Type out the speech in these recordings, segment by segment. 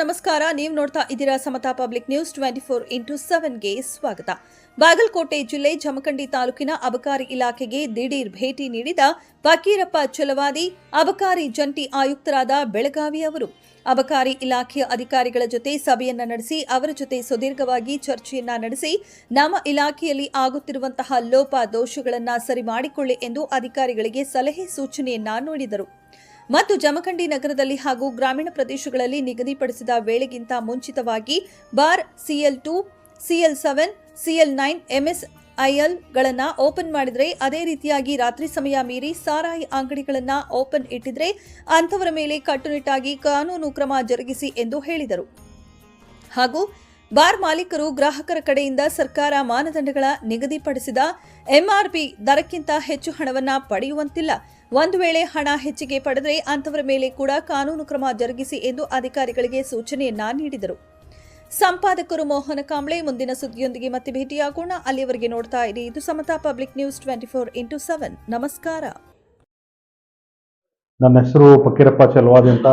ನಮಸ್ಕಾರ. ನೀವು ನೋಡ್ತಾ ಇದ್ದೀರಾ Samata public news twenty four into ಸೆವೆನ್ಗೆ ಸ್ವಾಗತ. ಬಾಗಲಕೋಟೆ ಜಿಲ್ಲೆ ಜಮಖಂಡಿ ತಾಲೂಕಿನ ಅಬಕಾರಿ ಇಲಾಖೆಗೆ ದಿಢೀರ್ ಭೇಟಿ ನೀಡಿದ ಫಕೀರಪ್ಪ ಚಲವಾದಿ, ಅಬಕಾರಿ ಜಂಟಿ ಆಯುಕ್ತರಾದ ಬೆಳಗಾವಿ ಅವರು. ಅಬಕಾರಿ ಇಲಾಖೆಯ ಅಧಿಕಾರಿಗಳ ಜೊತೆ ಸಭೆಯನ್ನ ನಡೆಸಿ, ಅವರ ಜೊತೆ ಸುದೀರ್ಘವಾಗಿ ಚರ್ಚೆಯನ್ನ ನಡೆಸಿ, ನಮ್ಮ ಇಲಾಖೆಯಲ್ಲಿ ಆಗುತ್ತಿರುವಂತಹ ಲೋಪ ದೋಷಗಳನ್ನ ಸರಿ ಮಾಡಿಕೊಳ್ಳಿ ಎಂದು ಅಧಿಕಾರಿಗಳಿಗೆ ಸಲಹೆ ಸೂಚನೆಯನ್ನ ನೀಡಿದರು. ಮತ್ತು ಜಮಖಂಡಿ ನಗರದಲ್ಲಿ ಹಾಗೂ ಗ್ರಾಮೀಣ ಪ್ರದೇಶಗಳಲ್ಲಿ ನಿಗದಿಪಡಿಸಿದ ವೇಳೆಗಿಂತ ಮುಂಚಿತವಾಗಿ bar CL two, CL seven, CL nine MS ಐಎಲ್ಗಳನ್ನು open ಮಾಡಿದರೆ ಅದೇ ರೀತಿಯಾಗಿ ರಾತ್ರಿ ಸಮಯ ಮೀರಿ ಸಾರಾಯಿ ಅಂಗಡಿಗಳನ್ನು ಓಪನ್ ಇಟ್ಟಿದ್ರೆ ಅಂಥವರ ಮೇಲೆ ಕಟ್ಟುನಿಟ್ಟಾಗಿ ಕಾನೂನು ಕ್ರಮ ಜರುಗಿಸಿ ಎಂದು ಹೇಳಿದರು. ಹಾಗೂ ಬಾರ್ ಮಾಲೀಕರು ಗ್ರಾಹಕರ ಕಡೆಯಿಂದ ಸರ್ಕಾರ ಮಾನದಂಡಗಳ ನಿಗದಿಪಡಿಸಿದ ಎಂಆರ್ಪಿ ದರಕ್ಕಿಂತ ಹೆಚ್ಚು ಹಣವನ್ನ ಪಡೆಯುವಂತಿಲ್ಲ. ಒಂದು ವೇಳೆ ಹಣ ಹೆಚ್ಚಿಗೆ ಪಡೆದರೆ ಅಂಥವರ ಮೇಲೆ ಕೂಡ ಕಾನೂನು ಕ್ರಮ ಜರುಗಿಸಿ ಎಂದು ಅಧಿಕಾರಿಗಳಿಗೆ ಸೂಚನೆಯನ್ನ ನೀಡಿದರು. ಸಂಪಾದಕರು ಮೋಹನ ಕಾಂಬ್ಳೆ ಮುಂದಿನ ಸುದ್ದಿಯೊಂದಿಗೆ ಮತ್ತೆ ಭೇಟಿಯಾಗೋಣ. ಅಲ್ಲಿಯವರೆಗೆ ನೋಡ್ತಾ ಇರಿ. ಇದು Samata public news twenty four into seven. ನಮಸ್ಕಾರ. ನನ್ನ ಹೆಸರು ಫಕೀರಪ್ಪ ಚಲವಾದಿ ಅಂತ.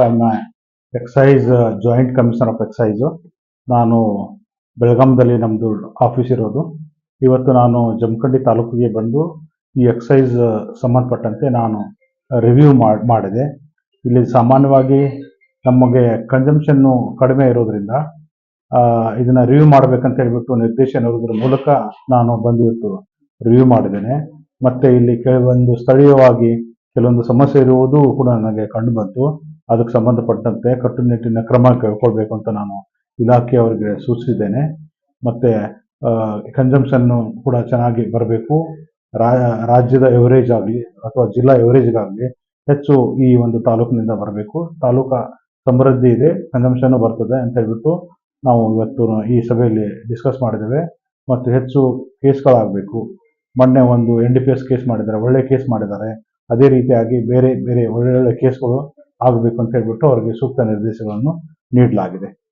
Excise joint commissioner of excise ನಾನು ಬೆಳಗಾಂದಲ್ಲಿ ನಮ್ಮದು ಆಫೀಸ್ ಇರೋದು. ಇವತ್ತು ನಾನು ಜಮಖಂಡಿ ತಾಲೂಕಿಗೆ ಬಂದು ಈ ಎಕ್ಸೈಸ್ ಸಂಬಂಧಪಟ್ಟಂತೆ ನಾನು ರಿವ್ಯೂ ಮಾಡಿದೆ. ಇಲ್ಲಿ ಸಾಮಾನ್ಯವಾಗಿ ನಮಗೆ ಕನ್ಸಂಪ್ಷನ್ನು ಕಡಿಮೆ ಇರೋದ್ರಿಂದ ಇದನ್ನು ರಿವ್ಯೂ ಮಾಡಬೇಕಂತ ಹೇಳಿಬಿಟ್ಟು ನಿರ್ದೇಶನ ಇರೋದ್ರ ಮೂಲಕ ನಾನು ಬಂದು ರಿವ್ಯೂ ಮಾಡಿದ್ದೇನೆ. ಮತ್ತೆ ಇಲ್ಲಿ ಕೆಲವೊಂದು ಸ್ಥಳೀಯವಾಗಿ ಕೆಲವೊಂದು ಸಮಸ್ಯೆ ಇರುವುದು ಕೂಡ ನನಗೆ ಕಂಡು ಬಂತು. ಅದಕ್ಕೆ ಸಂಬಂಧಪಟ್ಟಂತೆ ಕಟ್ಟುನಿಟ್ಟಿನ ಕ್ರಮ ಕೈಗೊಳ್ಬೇಕು ಅಂತ ನಾನು ಇಲಾಖೆಯವರಿಗೆ ಸೂಚಿಸಿದ್ದೇನೆ. ಮತ್ತು ಕನ್ಸಂಪ್ಷನ್ನು ಕೂಡ ಚೆನ್ನಾಗಿ ಬರಬೇಕು. ರಾಜ್ಯದ ಎವರೇಜ್ ಆಗಲಿ ಅಥವಾ ಜಿಲ್ಲಾ ಎವರೇಜ್ಗಾಗಲಿ ಹೆಚ್ಚು ಈ ಒಂದು ತಾಲೂಕಿನಿಂದ ಬರಬೇಕು. ತಾಲೂಕ ಸಮೃದ್ಧಿ ಇದೆ ಕನ್ಸಂಪ್ಷನ್ನು ಬರ್ತದೆ ಅಂತ ಹೇಳ್ಬಿಟ್ಟು ನಾವು ಇವತ್ತು ಈ ಸಭೆಯಲ್ಲಿ ಡಿಸ್ಕಸ್ ಮಾಡಿದ್ದೇವೆ. ಮತ್ತು ಹೆಚ್ಚು ಕೇಸ್ಗಳಾಗಬೇಕು. ಮೊನ್ನೆ ಒಂದು N D P S case ಮಾಡಿದ್ದಾರೆ, ಒಳ್ಳೆ ಕೇಸ್ ಮಾಡಿದ್ದಾರೆ. ಅದೇ ರೀತಿಯಾಗಿ ಬೇರೆ ಬೇರೆ ಒಳ್ಳೊಳ್ಳೆ ಕೇಸ್ಗಳು ಆಗಬೇಕು ಅಂತ ಹೇಳ್ಬಿಟ್ಟು ಅವರಿಗೆ ಸೂಕ್ತ ನಿರ್ದೇಶನಗಳನ್ನು ನೀಡಲಾಗಿದೆ.